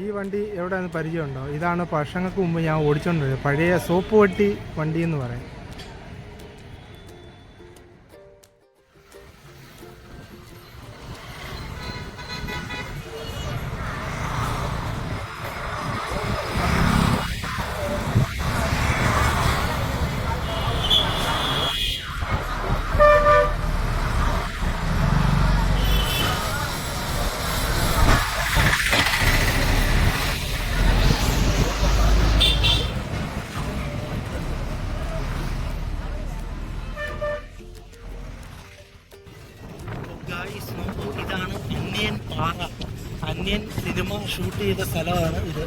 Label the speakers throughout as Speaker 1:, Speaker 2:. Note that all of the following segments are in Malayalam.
Speaker 1: ഈ വണ്ടി എവിടെയാണ് പരിചയമുണ്ടോ? ഇതാണ് വർഷങ്ങൾക്ക് മുമ്പ് ഞാൻ ഓടിച്ചോണ്ടിരുന്നത്. പഴയ സോപ്പ് വട്ടി വണ്ടി എന്ന് പറയും.
Speaker 2: അന്യൻ സിനിമ ഷൂട്ട് ചെയ്ത സ്ഥലമാണ് ഇതേ.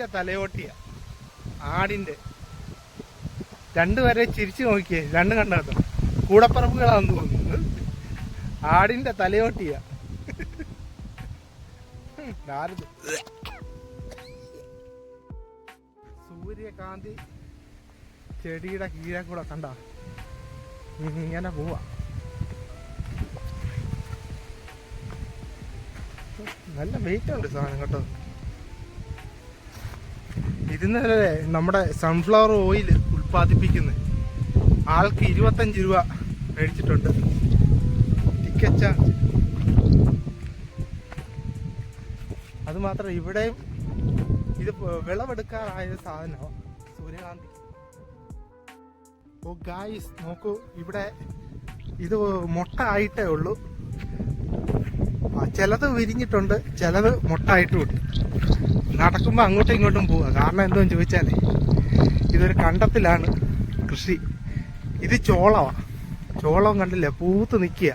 Speaker 2: ആടിന്റെ തലയോട്ടിയ. ആടിന്റെ. രണ്ടുപേരെ ചിരിച്ചു നോക്കിയേ. രണ്ടും കണ്ടോ കൂടപ്പറമ്പുകളാന്ന് തോന്നുന്നു. ആടിന്റെ തലയോട്ടിയ. സൂര്യകാന്തി ചെടിയുടെ കീഴെ കൂടെ കണ്ട. ഇങ്ങനെ പോവാ. നല്ല വെയിറ്റ് ഉണ്ട് സാധനം കേട്ടോ. ഇതിന്നല്ലേ നമ്മുടെ സൺഫ്ലവർ ഓയിൽ ഉൽപ്പാദിപ്പിക്കുന്നത് ആൾക്ക് ഇരുപത്തഞ്ച് രൂപ മേടിച്ചിട്ടുണ്ട്. ടിക്കറ്റ് ചാർജ് അത് മാത്രം ഇവിടെയും ഇത് വിളവെടുക്കാറായ സാധനമാണ് സൂര്യകാന്തി. ഓ ഗായ്സ് നോക്കൂ ഇവിടെ ഇത് മുട്ട ആയിട്ടേ ഉള്ളൂ. ചിലത് വിരിഞ്ഞിട്ടുണ്ട് ചിലത് മുട്ടായിട്ടുമുണ്ട് നടക്കുമ്പോൾ അങ്ങോട്ടും ഇങ്ങോട്ടും പോവുക കാരണം എന്താണെന്ന് ചോദിച്ചാലേ ഇതൊരു കണ്ടത്തിലാണ് കൃഷി. ഇത് ചോളമാണ് ചോളം കണ്ടില്ലേ? പൂത്ത് നിൽക്കുക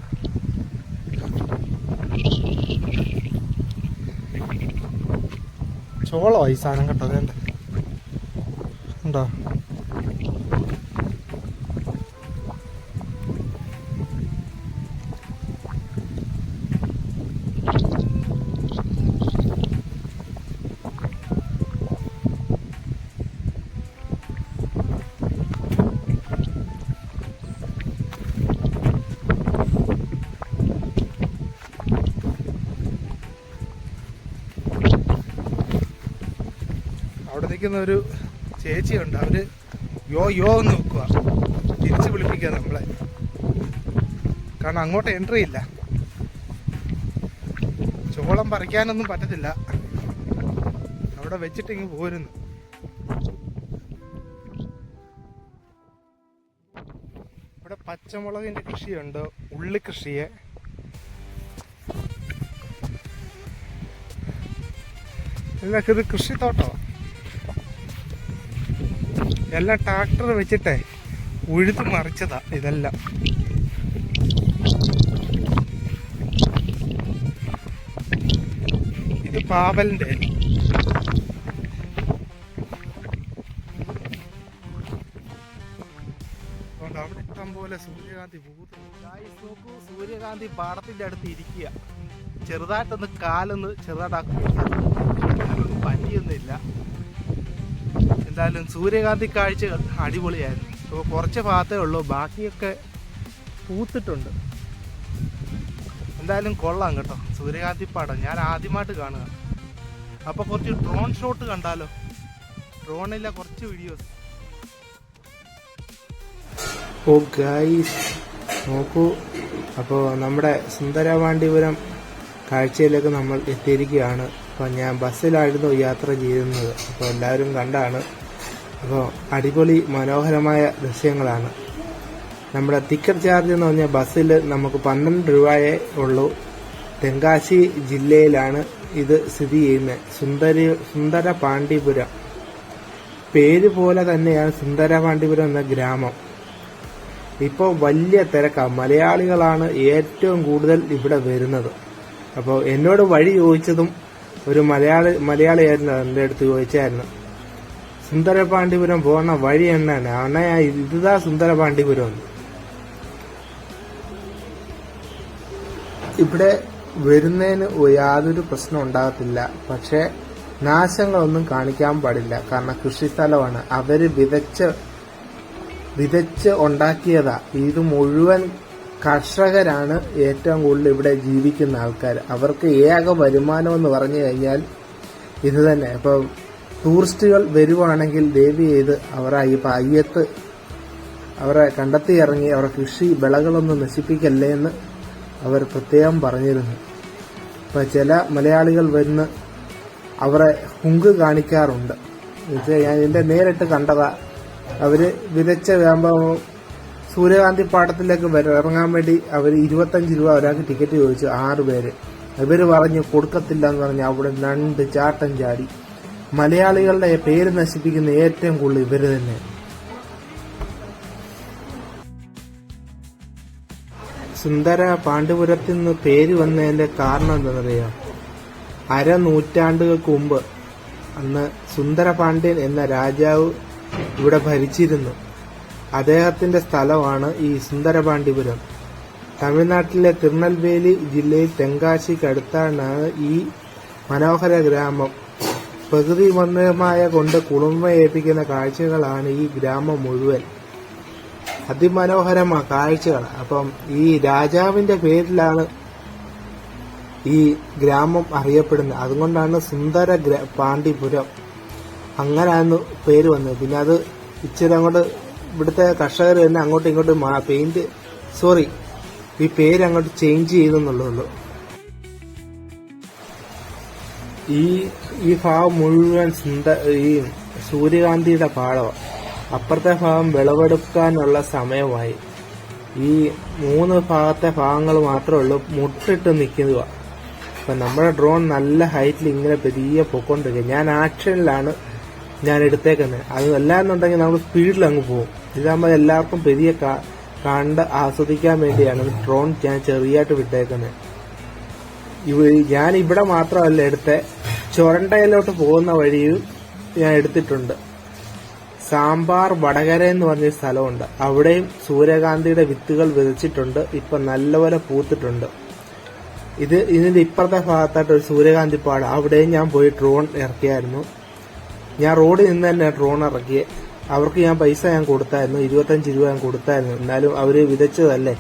Speaker 2: ചോളമാണ് ഈ സാധനം കേട്ടോ അതേണ്ട ഉണ്ടോ? നിൽക്കുന്ന ഒരു ചേച്ചിയുണ്ട്. അവർ യോ യോ എന്ന് വെക്കുക
Speaker 3: വിളിപ്പിക്കുക നമ്മളെ. കാരണം അങ്ങോട്ട് എൻട്രി ഇല്ല. ചോളം പറിക്കാനൊന്നും പറ്റത്തില്ല. അവിടെ വെച്ചിട്ട് ഇങ്ങ് പോരുന്നു. ഇവിടെ പച്ചമുളകിന്റെ കൃഷിയുണ്ട്. ഉള്ളി കൃഷിയെ. ഇതൊക്കെ ഇത് കൃഷിത്തോട്ടമാണ് എല്ലാം ട്രാക്ടർ വെച്ചിട്ടേ ഉഴുത് മറിച്ചതാ ഇതെല്ലാം. ഇത് പാവലിന്റെ സൂര്യകാന്തി പാടത്തിന്റെ അടുത്ത് ഇരിക്കുക. ചെറുതായിട്ടൊന്ന് കാലൊന്ന് ചെറുതായിട്ടാക്കി പനിയൊന്നുമില്ല എന്തായാലും സൂര്യകാന്തി കാഴ്ച അടിപൊളിയായിരുന്നു. അപ്പോൾ കുറച്ച് ഭാഗത്തേ ഉള്ളൂ. ബാക്കിയൊക്കെ പൂത്തിട്ടുണ്ട്. എന്തായാലും കൊള്ളാം കേട്ടോ. സൂര്യകാന്തി പാടം. ഞാൻ ആദ്യമായിട്ട് കാണുക. അപ്പോൾ കുറച്ച് ഡ്രോൺ ഷോട്ട് കണ്ടാലോ? ഡ്രോണില്ല കുറച്ച് വീഡിയോസ്
Speaker 2: ഓ ഗൈസ് നോക്കൂ. അപ്പോൾ നമ്മുടെ സുന്ദരപാണ്ഡിപുരം കാഴ്ചയിലേക്ക് നമ്മൾ എത്തിയിരിക്കുകയാണ്. അപ്പോൾ ഞാൻ ബസ്സിലായിരുന്നു യാത്ര ചെയ്യുന്നത്. അപ്പോൾ എല്ലാവരും കണ്ടാണ്. അപ്പോൾ അടിപൊളി മനോഹരമായ ദൃശ്യങ്ങളാണ്. നമ്മുടെ ടിക്കറ്റ് ചാർജ് എന്ന് പറഞ്ഞാൽ ബസ്സിൽ നമുക്ക് പന്ത്രണ്ട് രൂപയേ ഉള്ളൂ. തെങ്കാശി ജില്ലയിലാണ് ഇത് സ്ഥിതി ചെയ്യുന്നത്. സുന്ദരി സുന്ദര പാണ്ഡിപുരം പേര് പോലെ തന്നെയാണ് സുന്ദര പാണ്ഡിപുരം എന്ന ഗ്രാമം. ഇപ്പോൾ വലിയ തിരക്കാണ് മലയാളികളാണ് ഏറ്റവും കൂടുതൽ ഇവിടെ വരുന്നത്. അപ്പോൾ എന്നോട് വഴി ചോദിച്ചതും ഒരു മലയാളി മലയാളിയായിരുന്നു. എന്റെ അടുത്ത് ചോദിച്ചായിരുന്നു. സുന്ദരപാണ്ഡിപുരം പോകുന്ന വഴി എന്നാണ്. അവനെ ഇതാ സുന്ദരപാണ്ഡിപുരം. ഇവിടെ വരുന്നതിന് യാതൊരു പ്രശ്നം ഉണ്ടാകത്തില്ല. പക്ഷെ നാശങ്ങളൊന്നും കാണിക്കാൻ പാടില്ല. കാരണം കൃഷി സ്ഥലമാണ് അവർ വിതച്ച് വിതച്ച് ഉണ്ടാക്കിയതാ. ഇത് മുഴുവൻ കർഷകരാണ് ഏറ്റവും കൂടുതൽ ഇവിടെ ജീവിക്കുന്ന ആൾക്കാർ അവർക്ക് ഏക വരുമാനം എന്ന് പറഞ്ഞു കഴിഞ്ഞാൽ ഇത് തന്നെ. ഇപ്പൊ ടൂറിസ്റ്റുകൾ വരുവാണെങ്കിൽ ദേവി ചെയ്ത് അവരെ ഈ അയ്യത്ത് അവരെ കണ്ടെത്തി ഇറങ്ങി അവരുടെ കൃഷി വിളകളൊന്നും നശിപ്പിക്കല്ലേ എന്ന് അവർ പ്രത്യേകം പറഞ്ഞിരുന്നു. ഇപ്പൊ ചില മലയാളികൾ വരുന്ന അവരെ ഹുങ്ക് കാണിക്കാറുണ്ട്. എന്നുവെച്ചാൽ ഞാൻ ഇതിന്റെ നേരിട്ട് കണ്ടതാ. അവർ വിതച്ച വേമ്പോ സൂര്യകാന്തി പാടത്തിലേക്ക് ഇറങ്ങാൻ വേണ്ടി അവർ ഇരുപത്തഞ്ച് രൂപ ഒരാൾക്ക് ടിക്കറ്റ് ചോദിച്ചു ആറ് പേര്. ഇവർ പറഞ്ഞു കൊടുക്കത്തില്ല എന്ന് പറഞ്ഞ് അവിടെ രണ്ട് ചാട്ടം ചാടി. മലയാളികളുടെ പേര് നശിപ്പിക്കുന്ന ഏറ്റവും കൂടുതൽ ഇവർ തന്നെ. സുന്ദര പാണ്ഡുപുരത്തിൽ നിന്ന് പേര് വന്നതിന്റെ കാരണം എന്താണെന്നറിയോ? അര നൂറ്റാണ്ടുകൾക്ക് മുമ്പ് അന്ന് സുന്ദര പാണ്ഡ്യൻ എന്ന രാജാവ് ഇവിടെ ഭരിച്ചിരുന്നു. അദ്ദേഹത്തിന്റെ സ്ഥലമാണ് ഈ സുന്ദരപാണ്ഡിപുരം തമിഴ്നാട്ടിലെ തിരുനെൽവേലി ജില്ലയിൽ തെങ്കാശിക്കടുത്താണ് ഈ മനോഹര ഗ്രാമം പ്രകൃതി മന്ദിരമായ കൊണ്ട് കുളിർമയേൽപ്പിക്കുന്ന കാഴ്ചകളാണ് ഈ ഗ്രാമം മുഴുവൻ. അതിമനോഹരമായ കാഴ്ചകൾ. അപ്പം ഈ രാജാവിന്റെ പേരിലാണ് ഈ ഗ്രാമം അറിയപ്പെടുന്നത്. അതുകൊണ്ടാണ് സുന്ദര പാണ്ഡിപുരം അങ്ങനെയാണ് പേര് വന്നത്. പിന്നെ അത് ഇച്ചിരി അങ്ങോട്ട് ഇവിടുത്തെ കർഷകർ തന്നെ അങ്ങോട്ടും ഇങ്ങോട്ടും പെയിന്റ് സോറി ഈ പേര് അങ്ങോട്ട് ചേഞ്ച് ചെയ്തെന്നുള്ളൂ ഈ ഈ ഭാഗം മുഴുവൻ സുന്ദ ഈ സൂര്യകാന്തിയുടെ പാടമാണ് അപ്പുറത്തെ ഭാഗം വിളവെടുക്കാനുള്ള സമയമായി. ഈ മൂന്ന് ഭാഗത്തെ ഭാഗങ്ങൾ മാത്രമേ ഉള്ളൂ മുട്ടിട്ട് നിൽക്കുക. അപ്പൊ നമ്മുടെ ഡ്രോൺ നല്ല ഹൈറ്റിൽ ഇങ്ങനെ പെരിയ പൊക്കൊണ്ടിരിക്കുക ഞാൻ ആക്ഷനിലാണ് ഞാൻ എടുത്തേക്കുന്നത്. അത് അല്ലാന്നുണ്ടെങ്കിൽ നമ്മൾ സ്പീഡിൽ അങ്ങ് പോകും ഇതാകുമ്പോൾ എല്ലാവർക്കും പെരിയ കണ്ട് ആസ്വദിക്കാൻ വേണ്ടിയാണ് ഡ്രോൺ ഞാൻ ചെറിയായിട്ട് വിട്ടേക്കുന്നത്. ഞാൻ ഇവിടെ മാത്രമല്ല എടുത്തെ. ചൊരണ്ടയിലോട്ട് പോകുന്ന വഴിയും ഞാൻ എടുത്തിട്ടുണ്ട്. സാമ്പാർ വടകര എന്ന് പറഞ്ഞ സ്ഥലമുണ്ട്. അവിടെയും സൂര്യകാന്തിയുടെ വിത്തുകൾ വിതച്ചിട്ടുണ്ട്. ഇപ്പൊ നല്ലപോലെ പൂത്തിട്ടുണ്ട്. ഇത് ഇതിന്റെ ഇപ്പുറത്തെ ഭാഗത്തായിട്ട് ഒരു സൂര്യകാന്തി പാട് അവിടെയും ഞാൻ പോയി ഡ്രോൺ ഇറക്കിയായിരുന്നു. ഞാൻ റോഡിൽ നിന്ന് തന്നെ ഡ്രോൺ ഇറക്കി. അവർക്ക് ഞാൻ പൈസ ഞാൻ കൊടുത്തായിരുന്നു. ഇരുപത്തഞ്ച് രൂപ ഞാൻ കൊടുത്തായിരുന്നു. എന്നാലും അവർ വിതച്ചതല്ലേ?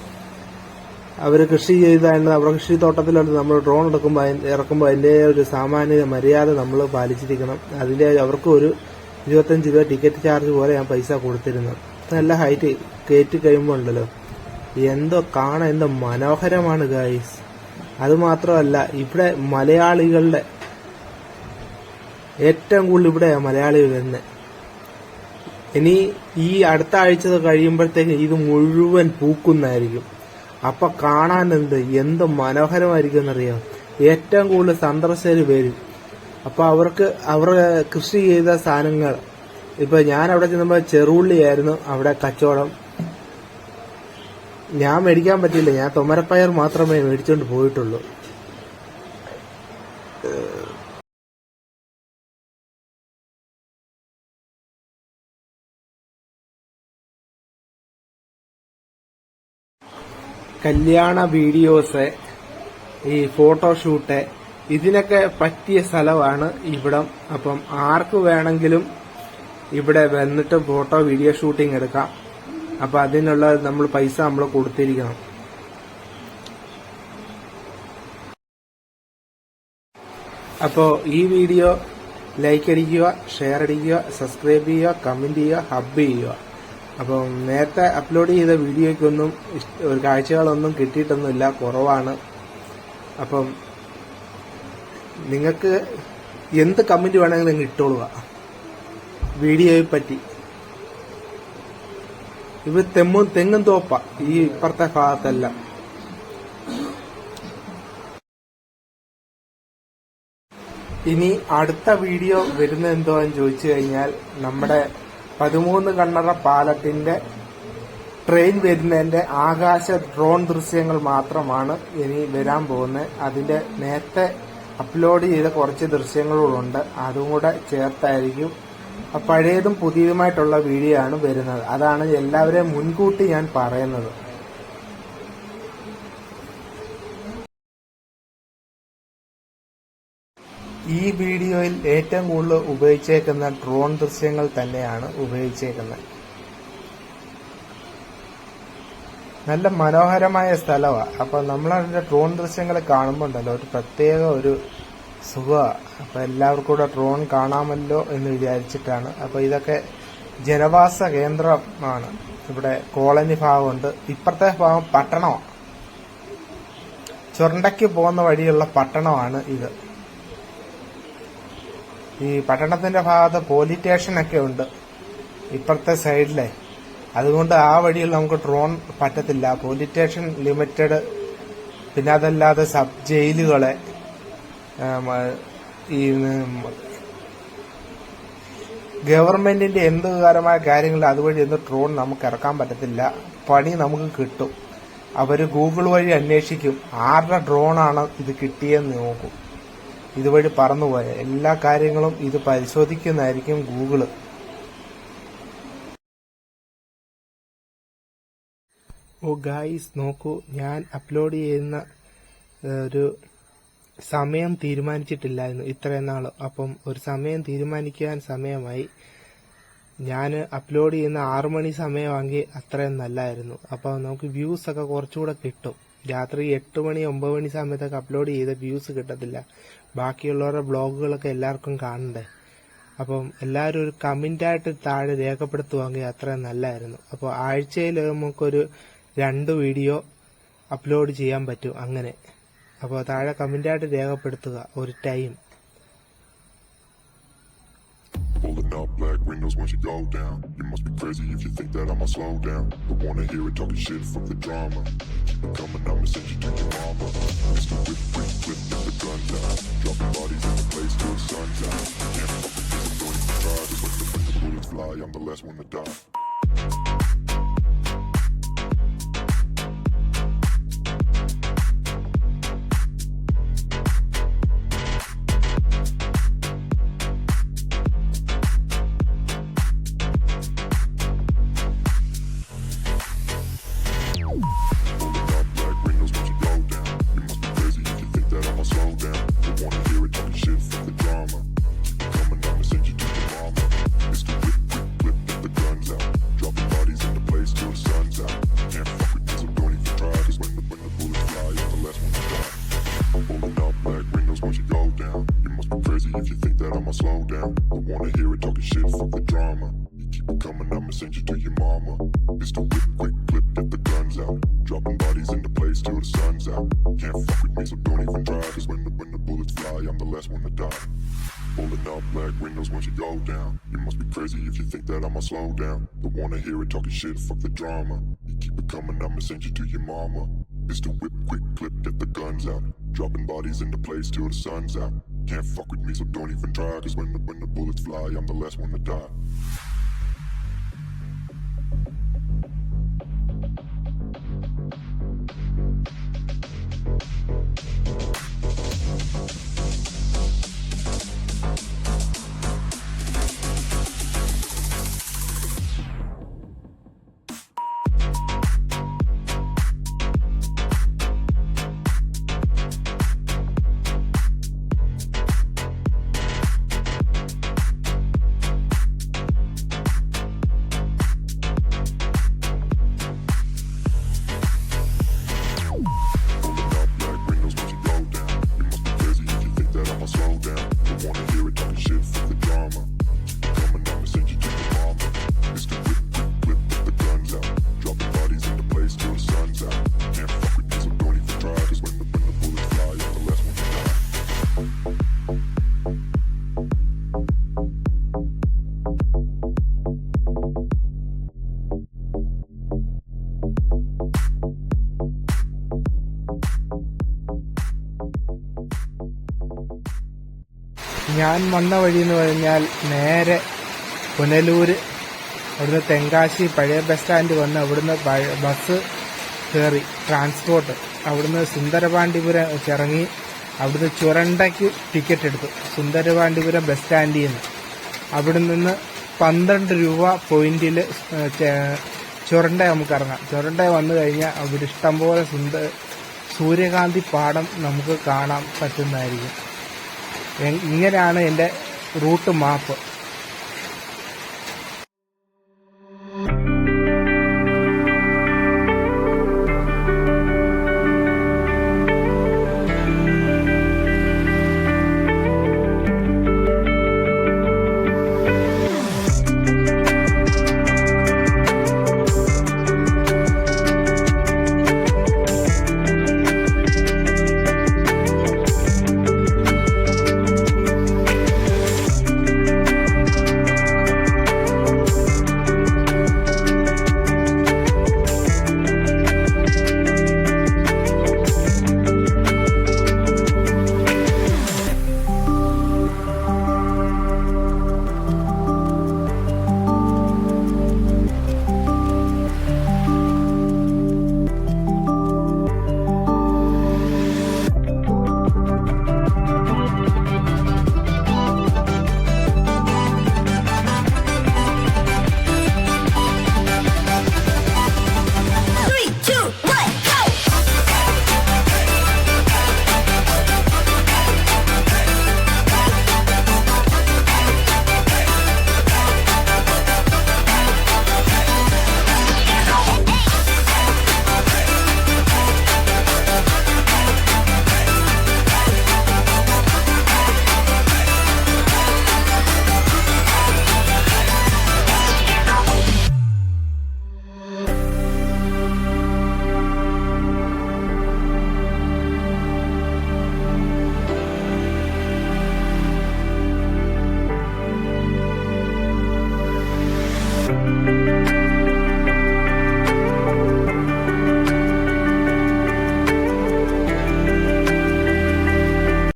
Speaker 2: അവർ കൃഷി ചെയ്തായിരുന്നു. അവരുടെ കൃഷി തോട്ടത്തിലോട്ട് നമ്മൾ ഡ്രോൺ എടുക്കുമ്പോൾ ഇറക്കുമ്പോൾ അതിന്റെ ഒരു സാമാന്യ മര്യാദ നമ്മൾ പാലിച്ചിരിക്കണം. അതിന്റെ അവർക്ക് ഒരു ഇരുപത്തഞ്ച് രൂപ ടിക്കറ്റ് ചാർജ് പോലെ ഞാൻ പൈസ കൊടുത്തിരുന്നത്. നല്ല ഹൈറ്റ് കയറ്റി കഴിയുമ്പോൾ ഉണ്ടല്ലോ. എന്തോ കാണാൻ എന്തോ മനോഹരമാണ് ഗായ്സ് അത് മാത്രമല്ല ഇവിടെ മലയാളികളുടെ ഏറ്റവും കൂടുതൽ ഇവിടെ മലയാളികൾ വരുന്നത് ഇനി ഈ അടുത്ത ആഴ്ച കഴിയുമ്പോഴത്തേക്ക് ഇത് മുഴുവൻ പൂക്കുന്നതായിരിക്കും. അപ്പൊ കാണാൻ എന്ത്? എന്ത് മനോഹരമായിരിക്കും എന്നറിയാം ഏറ്റവും കൂടുതൽ സന്ദർശകർ വരും. അപ്പൊ അവർക്ക് അവർ കൃഷി ചെയ്ത സാധനങ്ങൾ ഇപ്പൊ ഞാൻ അവിടെ ചെന്നപ്പോ ചെറുള്ളിയായിരുന്നു അവിടെ കച്ചവടം. ഞാൻ മേടിക്കാൻ പറ്റില്ല ഞാൻ തൊമരപ്പയർ മാത്രമേ മേടിച്ചോണ്ട് പോയിട്ടുള്ളൂ. കല്യാണ വീഡിയോസ് ഈ ഫോട്ടോഷൂട്ട് ഇതിനൊക്കെ പറ്റിയ സ്ഥലമാണ് ഇവിടം. അപ്പം ആർക്ക് വേണമെങ്കിലും ഇവിടെ വന്നിട്ട് ഫോട്ടോ വീഡിയോ ഷൂട്ടിംഗ് എടുക്കാം. അപ്പൊ അതിനുള്ള നമ്മൾ പൈസ നമ്മൾ കൊടുത്തിരിക്കണം. അപ്പോൾ ഈ വീഡിയോ ലൈക്ക് അടിക്കുക ഷെയർ അടിക്കുക സബ്സ്ക്രൈബ് ചെയ്യുക കമന്റ് ചെയ്യുക ഹബ് ചെയ്യുക. അപ്പം നേരത്തെ അപ്ലോഡ് ചെയ്ത വീഡിയോയ്ക്കൊന്നും ഒരു കാഴ്ചകളൊന്നും കിട്ടിയിട്ടൊന്നുമില്ല കുറവാണ്. അപ്പം നിങ്ങൾക്ക് എന്ത് കമന്റ് വേണമെങ്കിലും നിങ്ങൾ ഇട്ടോളുക. വീഡിയോയെ പറ്റി ഇവ തെങ്ങും തെങ്ങും തോപ്പ ഈ ഇപ്പുറത്തെ ഭാഗത്തല്ല. ഇനി അടുത്ത വീഡിയോ വരുന്ന എന്തോ എന്ന് ചോദിച്ചു കഴിഞ്ഞാൽ നമ്മുടെ പതിമൂന്ന് കണ്ണറ പാലത്തിന്റെ ട്രെയിൻ വരുന്നതിന്റെ ആകാശ ഡ്രോൺ ദൃശ്യങ്ങൾ മാത്രമാണ് ഇനി വരാൻ പോകുന്നത്. അതിന്റെ നേരത്തെ അപ്ലോഡ് ചെയ്ത കുറച്ച് ദൃശ്യങ്ങളുണ്ട്. അതും കൂടെ ചേർത്തായിരിക്കും. പഴയതും പുതിയതുമായിട്ടുള്ള വീഡിയോ ആണ് വരുന്നത്. അതാണ് എല്ലാവരെയും മുൻകൂട്ടി ഞാൻ പറയുന്നത്. ഈ വീഡിയോയിൽ ഏറ്റവും കൂടുതൽ ഉപയോഗിച്ചേക്കുന്ന ഡ്രോൺ ദൃശ്യങ്ങൾ തന്നെയാണ് ഉപയോഗിച്ചേക്കുന്നത്. നല്ല മനോഹരമായ സ്ഥലമാണ് അപ്പൊ നമ്മൾ അതിന്റെ ഡ്രോൺ ദൃശ്യങ്ങൾ കാണുമ്പോൾ ഉണ്ടല്ലോ ഒരു പ്രത്യേക ഒരു സുഖമാണ് അപ്പൊ എല്ലാവർക്കും കൂടെ ഡ്രോൺ കാണാമല്ലോ എന്ന് വിചാരിച്ചിട്ടാണ്. അപ്പൊ ഇതൊക്കെ ജനവാസ കേന്ദ്രമാണ്. ഇവിടെ കോളനി ഭാഗമുണ്ട്. ഇപ്പുറത്തെ ഭാഗം പട്ടണമാണ് ചുരണ്ടയ്ക്ക് പോകുന്ന വഴിയുള്ള പട്ടണമാണ് ഇത്. ഈ പട്ടണത്തിന്റെ ഭാഗത്ത് പോലീസ് സ്റ്റേഷനൊക്കെ ഉണ്ട്. ഇപ്പുറത്തെ സൈഡിലെ അതുകൊണ്ട് ആ വഴിയിൽ നമുക്ക് ഡ്രോൺ പറ്റത്തില്ല. പോലീസ് സ്റ്റേഷൻ ലിമിറ്റഡ് പിന്നെ അതല്ലാതെ സബ് ജയിലുകളെ ഈ ഗവൺമെന്റിന്റെ എന്ത് കാരമായ കാര്യങ്ങൾ അതുവഴി എന്ത് ഡ്രോൺ നമുക്ക് ഇറക്കാൻ പറ്റത്തില്ല. പണി നമുക്ക് കിട്ടും. അവർ ഗൂഗിൾ വഴി അന്വേഷിക്കും. ആരുടെ ഡ്രോണാണ് ഇത് കിട്ടിയെന്ന് നോക്കും. ഇതുവഴി പറന്നുപോയ എല്ലാ കാര്യങ്ങളും ഇത് പരിശോധിക്കുന്നതായിരിക്കും ഗൂഗിൾ. ഓ ഗായ്സ് നോക്കൂ ഞാൻ അപ്ലോഡ് ചെയ്യുന്ന ഒരു സമയം തീരുമാനിച്ചിട്ടില്ലായിരുന്നു ഇത്രയും നാൾ അപ്പം ഒരു സമയം തീരുമാനിക്കാൻ സമയമായി. ഞാൻ അപ്ലോഡ് ചെയ്യുന്ന ആറു മണി സമയമാണെങ്കിൽ അത്രയും നല്ലായിരുന്നു. അപ്പോൾ നമുക്ക് വ്യൂസ് ഒക്കെ കുറച്ചുകൂടെ കിട്ടും. രാത്രി എട്ട് മണി ഒമ്പത് മണി സമയത്തൊക്കെ അപ്ലോഡ് ചെയ്ത വ്യൂസ് കിട്ടത്തില്ല. ബാക്കിയുള്ളവരുടെ ബ്ലോഗുകളൊക്കെ എല്ലാവർക്കും കാണണ്ടേ അപ്പം എല്ലാവരും ഒരു കമന്റായിട്ട് താഴെ രേഖപ്പെടുത്തുവാണെങ്കിൽ അത്രയും നല്ലതായിരുന്നു അപ്പോൾ ആഴ്ചയിൽ നമുക്കൊരു രണ്ട് വീഡിയോ അപ്ലോഡ് ചെയ്യാൻ പറ്റും അങ്ങനെ അപ്പോൾ താഴെ കമന്റായിട്ട് രേഖപ്പെടുത്തുക ഒരു time
Speaker 4: up black windows once you go down. You must be crazy if you think that I'ma slow down. But wanna hear it talking shit from the drama. Coming, I'ma send you to your mama. Mr. Whip, whip, whip, I'm the last one to die. Hear it talking shit fuck the drama. You keep it coming, I'ma send you to your mama. Mr. whip, quick clip, get the guns out. Dropping bodies into place till the sun's out. Can't fuck with me, so don't even try. Cause when the, when the bullets fly, I'm the last one to die. Pulling out black windows once you go down. You must be crazy if you think that I'ma slow down. Don't wanna hear it talking shit, fuck the drama. You keep it coming, I'ma send you to your mama. Mr. whip, quick clip, get the guns out. Dropping bodies into place till the sun's out. Can't fuck with me, so don't even try. Cause when the, when the bullets fly, I'm the last one to die.
Speaker 2: ഞാൻ വന്ന വഴി എന്ന് പറഞ്ഞാൽ നേരെ പുനലൂർ അവിടുന്ന് തെങ്കാശി പഴയ ബസ് സ്റ്റാൻഡ് വന്ന് അവിടുന്ന് ബസ് കയറി ട്രാൻസ്പോർട്ട് അവിടുന്ന് സുന്ദരപാണ്ഡിപുരം ഇറങ്ങി അവിടുന്ന് ചുരണ്ടയ്ക്ക് ടിക്കറ്റ് എടുത്തു. സുന്ദരപാണ്ഡിപുരം ബസ് സ്റ്റാൻഡിൽ നിന്ന് അവിടെ നിന്ന് പന്ത്രണ്ട് രൂപ പോയിന്റിൽ ചുരണ്ട നമുക്ക് ഇറങ്ങാം. ചുരണ്ട വന്നു കഴിഞ്ഞാൽ അവിടെ ഇഷ്ടംപോലെ സുന്ദ സൂര്യകാന്തി പാടം നമുക്ക് കാണാൻ പറ്റുന്നതായിരിക്കും. ഇങ്ങനെയാണ് എന്റെ റൂട്ട് മാപ്പ്.